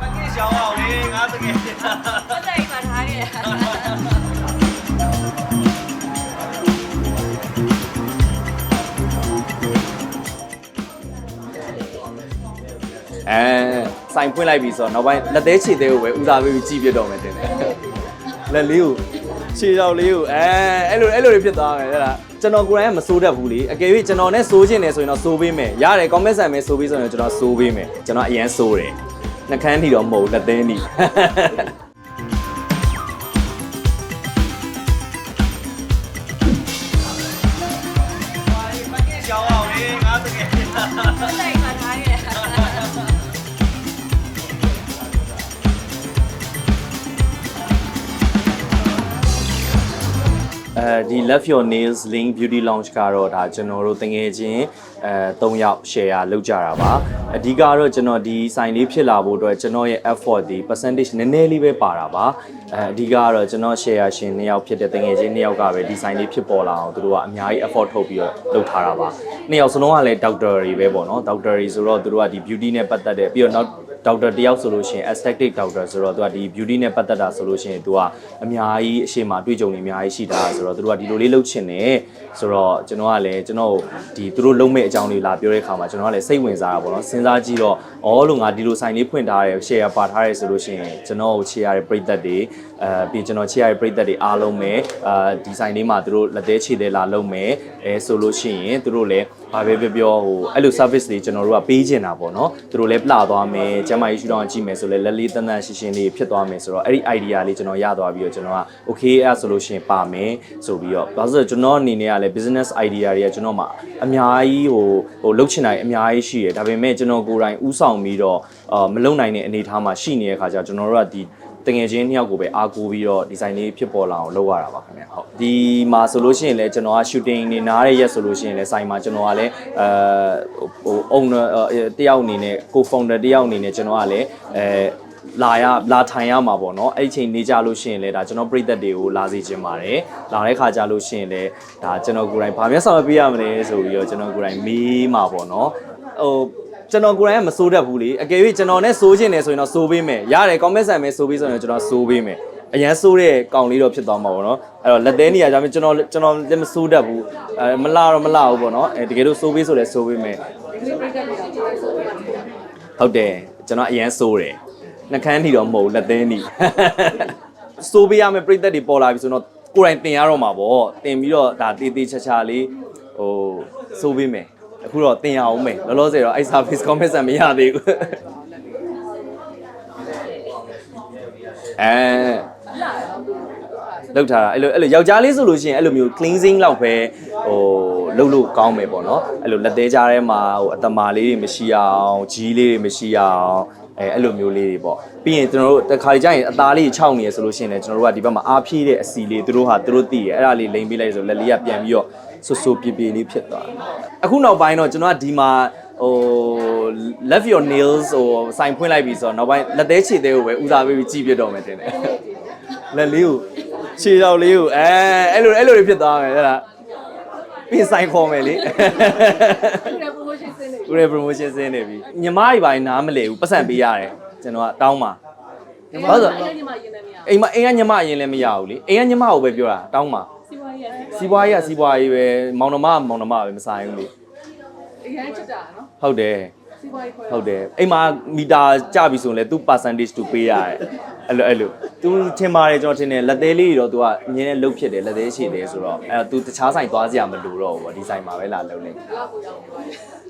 ပကစ်ရှောင်းအောင်လေငါတကယ်ဟုတ်တယ်အိမ်မှာထားခဲ့တာအဲစိုင်ဖွင့်လိုက်ပြီဆိုတော့နောက်ပိုင်းလက်သေးခြေသေးကိုပဲဦးစားပေးပြီးကြည့်ပြတော့မယ်တင်တယ်လက်လေးကိုခြေတော်လေးကိုအဲအဲ့လိုအဲ့လိုတွေဖြစ်သွားမယ်အဲ့ဒါကျွန်တော်ကိုယ်တိုင်ကမစိုးတတ်ဘူးလေအကယ်၍ကျွန်တော်နဲ့စိုးချင်တယ်ဆိုရင်တော့စိုးပေးမယ်ရတယ် comment ဆန်မယ်စိုးပေးဆိုရင်ကျွန်တော်စိုးပေးမယ်ကျွန်တော်အရင်စိုးတယ် နှကန်းထီတော့မဟုတ်ဘူးလက်သေးနီပကစ်ရှောင်းအော အိမ်မှာထားခဲ့တာအဲဒီ Love Your Nails Link Beauty Lounge ကတော့ဒါကျွန်တော်တို့တငယ်ချင်းအဲ၃ယောက် share လုပ်ကြတာပါအဓိကတော့ကျွန်တော်ဒီ sign လေးဖြစ်လာဖို့အတွက်ကျွန်တော်ရဲ့ effort ဒီ percentage နည်းနည်းလေးပဲပါတာပါအဲအဓိကကတော့ကျွန်တော် share ရှင်၂ယောက်ဖြစ်တဲ့တငယ်ချင်း၂ယောက်ကပဲဒီ sign လေးဖြစ်ပေါ်လာအောင်သူတို့ကအများကြီး effort ထုတ်ပြီးတော့လုပ်ထားတာပါ၂ယောက်စလုံးကလည်း doctor တွေပဲပေါ့နော် doctor တွေဆိုတော့သူတို့ကဒီ beauty နဲ့ပတ်သက်တဲ့ပြီးတော့နောက် ဒေါက်တာတယောက်ဆိုလို့ရှိရင် aesthetic doctor ဆိုတော့သူကဒီ beauty နဲ့ပတ်သက်တာဆိုလို့ရှိရင်သူကအများကြီးအရှိမအတွေ့အကြုံတွေအများကြီးရှိတာဆိုတော့သူတို့ကဒီလိုလေးလုပ်ချင်တယ်ဆိုတော့ကျွန်တော်ကလည်းကျွန်တော်ဒီသူတို့လုံးမဲ့အကြောင်းလေးလာပြောတဲ့အခါမှာကျွန်တော်ကလည်းစိတ်ဝင်စားတာပေါ့နော်စဉ်းစားကြည့်တော့အော်လို့ငါဒီလိုဆိုင်လေးဖွင့်ထားတယ် share ပါထားတယ်ဆိုလို့ရှိရင်ကျွန်တော်ကိုချေရတဲ့ပရိသတ်တွေအဲပြီးကျွန်တော်ချေရတဲ့ပရိသတ်တွေအားလုံးပဲအာဒီဆိုင်လေးမှာသူတို့လက်သေးခြေသေးလာလုံးမယ်အဲဆိုလို့ရှိရင်သူတို့လည်း ဘာပဲပြောပြောဟိုအဲ့လို service တွေကျွန်တော်တို့ကပေးချင်တာပေါ့နော်သူတို့လည်းပလာသွားမယ်ကျမ်းမာရေးရှုထောင့်ကြည့်မယ်ဆိုလဲလက်လေးတန်းတန်းရှင်းရှင်းလေးဖြစ်သွားမယ်ဆိုတော့အဲ့ဒီ idea လေးကျွန်တော်ရသွားပြီးတော့ကျွန်တော်က okay အဲ့ဆိုလို့ရှိရင်ပါမယ်ဆိုပြီးတော့ဘာလို့လဲဆိုတော့ကျွန်တော်အနေနဲ့ကလည်း business idea တွေကကျွန်တော်မှာအများကြီးဟိုဟိုလုပ်ချင်တာအများကြီးရှိတယ်ဒါပေမဲ့ကျွန်တော်ကိုယ်တိုင်ဥဆောင်ပြီးတော့အာမလုပ်နိုင်တဲ့အနေအထားမှာရှိနေတဲ့ခါကျကျွန်တော်တို့ကဒီ တငယ်ချင်းနှစ်ယောက်ကိုပဲအားကိုးပြီးတော့ဒီဇိုင်းလေးဖြစ်ပေါ်လာအောင်လုပ်ရတာပါခင်ဗျဟုတ်ဒီမှာဆိုလို့ရှိရင်လည်းကျွန်တော်က shooting နေနားတဲ့ရက်ဆိုလို့ရှိရင်လည်းစိုင်းမှာကျွန်တော်ကလည်းအဲဟို owner တယောက်အနေနဲ့ co-founder တယောက်အနေနဲ့ကျွန်တော်ကလည်းအဲလာရလာထိုင်ရမှာပေါ့နော်အဲ့ဒီချိန်နေကြလို့ရှိရင်လည်းဒါကျွန်တော်ပြည်သက်တွေကိုလာစီခြင်းပါတယ်လာတဲ့ခါကြလို့ရှိရင်လည်းဒါကျွန်တော်ကိုယ်တိုင်ဗာမျက်ဆောင်မပေးရမလဲဆိုပြီးတော့ကျွန်တော်ကိုယ်တိုင်မေးမှာပေါ့နော်ဟို ကျွန်တော်ကိုယ်တိုင်ကမစိုးတတ်ဘူးလေအကယ်၍ကျွန်တော်နဲ့စိုးချင်တယ်ဆိုရင်တော့စိုးပေးမယ်ရတယ် comment ဆန်မယ်စိုးပေးဆိုရင်တော့ကျွန်တော်စိုးပေးမယ်အရန်စိုးတဲ့ကောင်လေးတော့ဖြစ်သွားမှာပေါ့နော်အဲ့တော့လက်သေးနေရာကြမှာကျွန်တော်ကျွန်တော်လည်းမစိုးတတ်ဘူးအဲမလာတော့မလာဘူးပေါ့နော်အဲတကယ်လို့စိုးပေးဆိုလည်းစိုးပေးမယ်ဟုတ်တယ်ကျွန်တော်အရန်စိုးတယ်နှကန်းထီတော့မဟုတ်ဘူးလက်သေးနီစိုးပေးရမယ်ပြိသက်တွေပေါ်လာပြီဆိုတော့ကိုယ်တိုင်တင်ရတော့မှာပေါ့တင်ပြီးတော့ဒါတေးသေးချာချာလေးဟိုစိုးပေးမယ် အခုတော့တင်ရအောင်မယ်လောလောဆယ်တော့အဲ့ service comment မရသေးဘူးအဲလောက်ထားတာအဲ့လိုအဲ့လိုယောက်ျားလေးဆိုလို့ရှိရင်အဲ့လိုမျိုး cleansing လောက်ပဲဟိုလုပ်လို့ကောင်းမယ်ပေါ့နော်အဲ့လိုလက်သေးကြားထဲမှာဟိုအတမာလေးတွေမရှိအောင်ကြီးလေးတွေမရှိအောင်အဲအဲ့လိုမျိုးလေးတွေပေါ့ပြီးရင်ကျွန်တော်တို့တစ်ခါကြရင်အသားလေးခြောက်နေရဆိုလို့ရှိရင်လည်းကျွန်တော်တို့ကဒီဘက်မှာအားဖြည့်တဲ့အစီလေးသူတို့ဟာသူတို့သိရအဲ့ဒါလေးလိမ့်ပေးလိုက်ဆိုလက်လေးကပြန်ပြီးတော့ ဆူဆူပြပြလေးဖြစ်သွားတယ်အခုနောက်ပိုင်းတော့ကျွန်တော်ကဒီမှာဟို love your nails ဟိုစိုင်ဖွင့်လိုက်ပြီဆိုတော့နောက်ပိုင်းလက်သေးခြေသေးကိုပဲဦးစားပေးပြီးကြည့်ပြတော့မယ်တင်တယ်လက်လေးကိုခြေတော်လေးကိုအဲအဲ့လိုအဲ့လိုတွေဖြစ်သွားမယ်အဲ့ဒါပြင်ဆိုင်ခေါ်မယ်လေဦးရဲ့ promotion ဆင်းနေပြီညီမတွေပိုင်းနားမလဲဘူးပတ်စံပေးရတယ်ကျွန်တော်ကတောင်းပါဘာလို့လဲအိမ်မအိမ်ကညီမအရင်လည်းမရဘူးလေအိမ်ကညီမကိုပဲပြောတာတောင်းပါ စီးပွားရေးကစီးပွားရေးပဲမောင်နှမကမောင်နှမပဲမဆိုင်ဘူးလေအရင်ချစ်တာနော်ဟုတ်တယ်စီးပွားရေးခွဲဟုတ်တယ်အိမ်မှာမီတာကြပြီဆိုရင်လည်းသူ percentage သူပေးရတယ် အဲ့လိုအဲ့လို तू ထင်ပါတယ်ကျွန်တော်ထင်တယ်လက်သေးလေးတွေတော့ तू ကအမြင်နဲ့လှုပ်ဖြစ်တယ်လက်သေးရှိတယ်ဆိုတော့အဲ့တော့ तू တခြားဆိုင်သွားစရာမလိုတော့ဘူးပေါ့ဒီဆိုင်မှာပဲလာလှုပ်နေ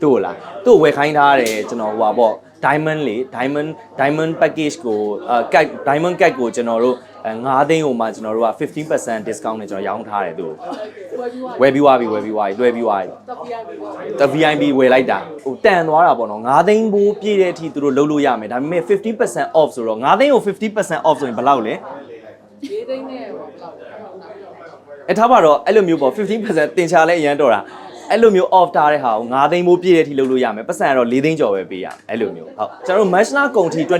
တို့လားသူ့ကိုဝယ်ခိုင်းထားတယ်ကျွန်တော်ဟိုပါပေါ့ diamond လေ diamond diamond package ကိုအာ cat diamond cat ကိုကျွန်တော်တို့9သိန်းဟိုမှာကျွန်တော်တို့က15% discount နဲ့ကျွန်တော်ရောင်းထားတယ်သူ့ကိုဝယ်ပြီးွားပြီဝယ်ပြီးွားပြီလွှဲပြီးွားပြီ တော့ပြရပြီပေါ့ တ VIP ဝယ်လိုက်တာဟိုတန်သွားတာပေါ့နော်9သိန်းဘိုးပြည့်တဲ့အထိသူတို့လုပ်လို့ရမယ်ဒါပေမဲ့50% off ဆိုတော့9သိန်းကို 50% off ဆိုရင်ဘယ်လောက်လဲရေးသိန်းနဲ့ပေါ့ဘယ်လောက်လဲအဲထားပါတော့အဲ့လိုမျိုးပေါ့50%တင်ချလဲအရန်တော့တာအဲ့လိုမျိုး off ထားတဲ့ဟာကို9သိန်းဘိုးပြည့်တဲ့အထိလုပ်လို့ရမယ်ပတ်စံကတော့4သိန်းကျော်ပဲပေးရအဲ့လိုမျိုးဟုတ်ကျွန်တော်တို့ match လာကုန်ထိ20%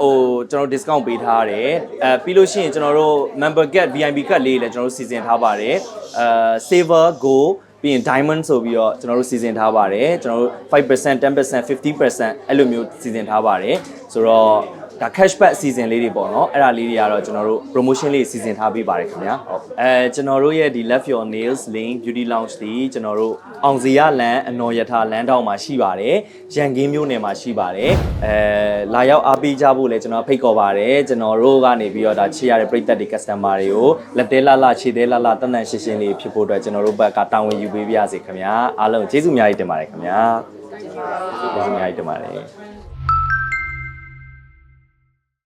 ဟိုကျွန်တော်တို့ discount ပေးထားတယ်အဲပြီးလို့ရှိရင်ကျွန်တော်တို့ member get VIP card လေးလည်းကျွန်တော်တို့စီစဉ်ထားပါတယ်အဲ saver go ပြီးရင် diamond ဆိုပြီးတော့ကျွန်တော်တို့စီစဉ်ထားပါတယ်ကျွန်တော်တို့5% 10% 50%အဲ့လိုမျိုးစီစဉ်ထားပါတယ်ဆိုတော့ ဒါ cashback အစီအစဉ်လေးတွေပေါ့နော်အဲ့ဒါလေးတွေကတော့ကျွန်တော်တို့ promotion လေးစီစဉ်ထားပေးပါတယ်ခင်ဗျာဟုတ်အဲကျွန်တော်တို့ရဲ့ဒီ left your nails link beauty lounge ဒီကျွန်တော်တို့အောင်စရာလန်အနော်ယထာလန်တောင်မှာရှိပါတယ်ရန်ကင်းမြို့နယ်မှာရှိပါတယ်အဲလာရောက်အားပေးကြဖို့လည်းကျွန်တော်ဖိတ်ခေါ်ပါတယ်ကျွန်တော်တို့ကနေပြီးတော့ဒါချေရတဲ့ပရိသတ်တွေ customer တွေကိုလက်သေးလာလာခြေသေးလာလာတန်တန်ရှင်းရှင်းလေးဖြစ်ဖို့အတွက်ကျွန်တော်တို့ဘက်ကတာဝန်ယူပေးပါရစေခင်ဗျာအားလုံးကျေးဇူးအများကြီးတင်ပါတယ်ခင်ဗျာကျေးဇူးအများကြီးတင်ပါတယ်